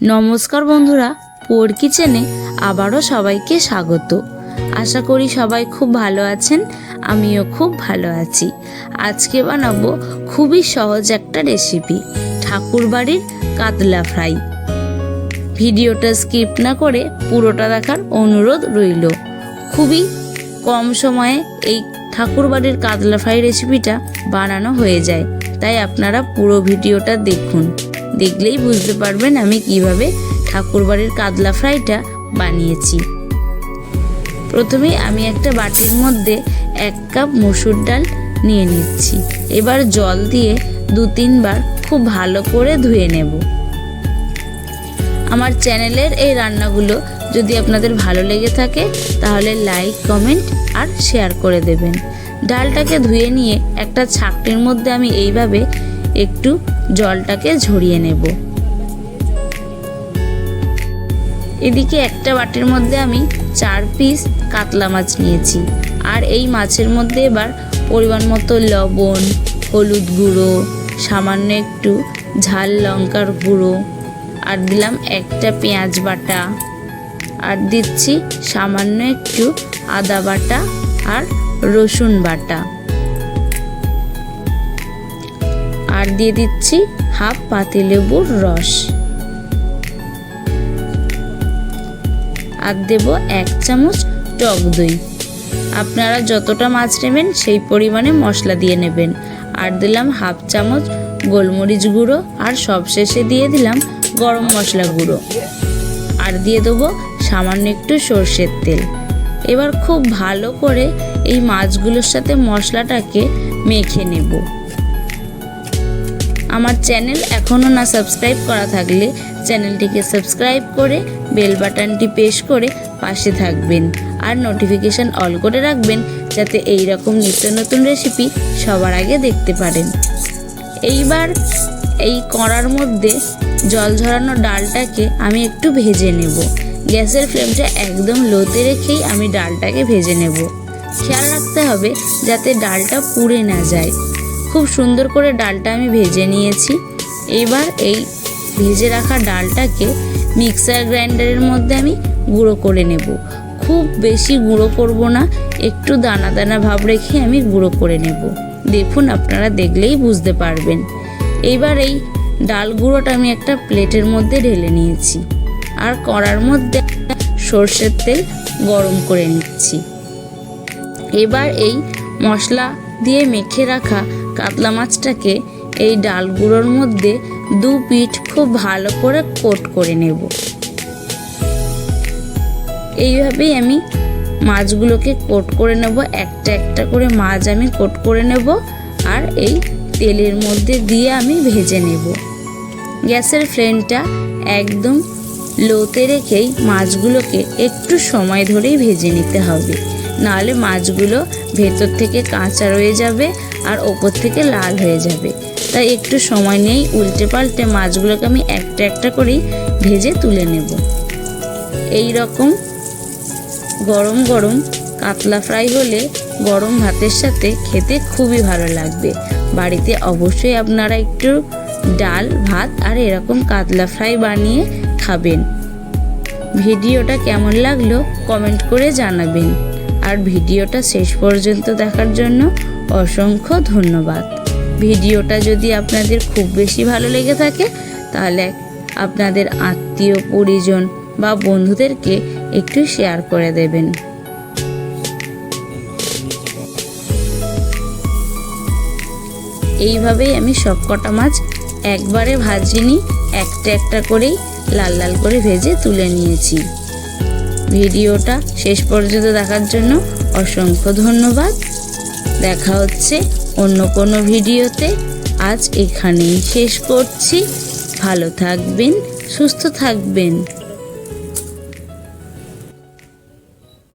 নমস্কার বন্ধুরা, পোর কিচেনে আবারও সবাইকে স্বাগত। আশা করি সবাই খুব ভালো আছেন, আমিও খুব ভালো আছি। আজকে বানাবো খুবই সহজ একটা রেসিপি ঠাকুরবাড়ির কাতলা ফ্রাই। ভিডিওটা স্কিপ না করে পুরোটা দেখার অনুরোধ রইল। খুবই কম সময়ে এই ঠাকুরবাড়ির কাতলা ফ্রাই রেসিপিটা বানানো হয়ে যায়। তাই আপনারা পুরো ভিডিওটা দেখুন। দেখলেই বুঝতে পারবেন আমি কীভাবে ঠাকুরবাড়ির কাতলা ফ্রাইটা বানিয়েছি। প্রথমে আমি একটা বাটির মধ্যে এক কাপ মসুর ডাল নিয়ে নিচ্ছি। এবার জল দিয়ে দু তিনবার খুব ভালো করে ধুয়ে নেব। আমার চ্যানেলের এই রান্নাগুলো যদি আপনাদের ভালো লেগে থাকে, তাহলে লাইক, কমেন্ট আর শেয়ার করে দেবেন। ডালটাকে ধুয়ে নিয়ে একটা ছাকটির মধ্যে আমি এইভাবে একটু জলটাকে ঝরিয়ে নেব। এদিকে একটা বাটির মধ্যে আমি চার পিস কাতলা মাছ নিয়েছি। আর এই মাছের মধ্যে এবার পরিমাণ মতো লবণ, হলুদ গুঁড়ো, সামান্য একটু ঝাল লঙ্কার গুঁড়ো আর দিলাম একটা পেঁয়াজ বাটা। আর দিচ্ছি সামান্য একটু আদা বাটা আর রসুন বাটা। আর দিয়ে দিচ্ছি হাফ পাতিলেবুর রস। আর দেব এক চামচ টক দই। আপনারা যতটা মাছ নেবেন সেই পরিমাণে মশলা দিয়ে নেবেন। আর দিলাম হাফ চামচ গোলমরিচ গুঁড়ো আর সবশেষে দিয়ে দিলাম গরম মশলা গুঁড়ো। আর দিয়ে দেবো সামান্য একটু সর্ষের তেল। এবার খুব ভালো করে এই মাছগুলোর সাথে মশলাটাকে মেখে নেব। আমার চ্যানেল এখনও না সাবস্ক্রাইব করা থাকলে চ্যানেলটিকে সাবস্ক্রাইব করে বেল বাটনটি প্রেস করে পাশে থাকবেন আর নোটিফিকেশান অল করে রাখবেন যাতে এই রকম নিত্য নতুন রেসিপি সবার আগে দেখতে পারেন। এইবার এই কড়ার মধ্যে জল ঝরানো ডালটাকে আমি একটু ভেজে নেব। গ্যাসের ফ্লেমটা একদম লোতে রেখেই আমি ডালটাকে ভেজে নেব। খেয়াল রাখতে হবে যাতে ডালটা পুড়ে না যায়। খুব সুন্দর করে ডালটা আমি ভেজে নিয়েছি। এবার এই ভেজে রাখা ডালটাকে মিক্সার গ্রাইন্ডারের মধ্যে আমি গুঁড়ো করে নেব। খুব বেশি গুঁড়ো করব না, একটু দানা দানা ভাব রেখে আমি গুঁড়ো করে নেব। দেখুন, আপনারা দেখলেই বুঝতে পারবেন। এবার এই ডাল গুঁড়োটা আমি একটা প্লেটের মধ্যে ঢেলে নিয়েছি। আর কড়ার মধ্যে সর্ষের তেল গরম করে নিচ্ছি। এবার এই মশলা দিয়ে মেখে রাখা কাতলা মাছটাকে এই ডাল গুঁড়োর মধ্যে দু পিঠ খুব ভালো করে কোট করে নেব। এইভাবেই আমি মাছগুলোকে কোট করে নেব, একটা একটা করে মাছ আমি কোট করে নেব আর এই তেলের মধ্যে দিয়ে আমি ভেজে নেব। গ্যাসের ফ্লেমটা একদম লোতে রেখেই মাছগুলোকে একটু সময় ধরেই ভেজে নিতে হবে। নাহলে মাছগুলো ভেতর থেকে কাঁচা রয়ে যাবে আর ওপর থেকে লাল হয়ে যাবে। তাই একটু সময় নিয়েই উল্টে পাল্টে মাছগুলোকে আমি একটা একটা করেই ভেজে তুলে নেব। এই রকম গরম গরম কাতলা ফ্রাই হলে গরম ভাতের সাথে খেতে খুবই ভালো লাগবে। বাড়িতে অবশ্যই আপনারা একটু ডাল, ভাত আর এরকম কাতলা ফ্রাই বানিয়ে খাবেন। ভিডিওটা কেমন লাগল কমেন্ট করে জানাবেন। আর ভিডিওটা শেষ পর্যন্ত দেখার জন্য অসংখ্য ধন্যবাদ। ভিডিওটা যদি আপনাদের খুব বেশি ভালো লেগে থাকে, তাহলে আপনাদের আত্মীয়, পরিজন বা বন্ধুদেরকে একটু শেয়ার করে দেবেন। এইভাবেই আমি সব কটা মাছ একবারে ভাজিনি, একটা একটা করেই লাল লাল করে ভেজে তুলে নিয়েছি। ভিডিওটা শেষ পর্যন্ত দেখার জন্য অসংখ্য ধন্যবাদ। দেখা হচ্ছে অন্য কোনো ভিডিওতে। আজ এখানেই শেষ করছি। ভালো থাকবেন, সুস্থ থাকবেন।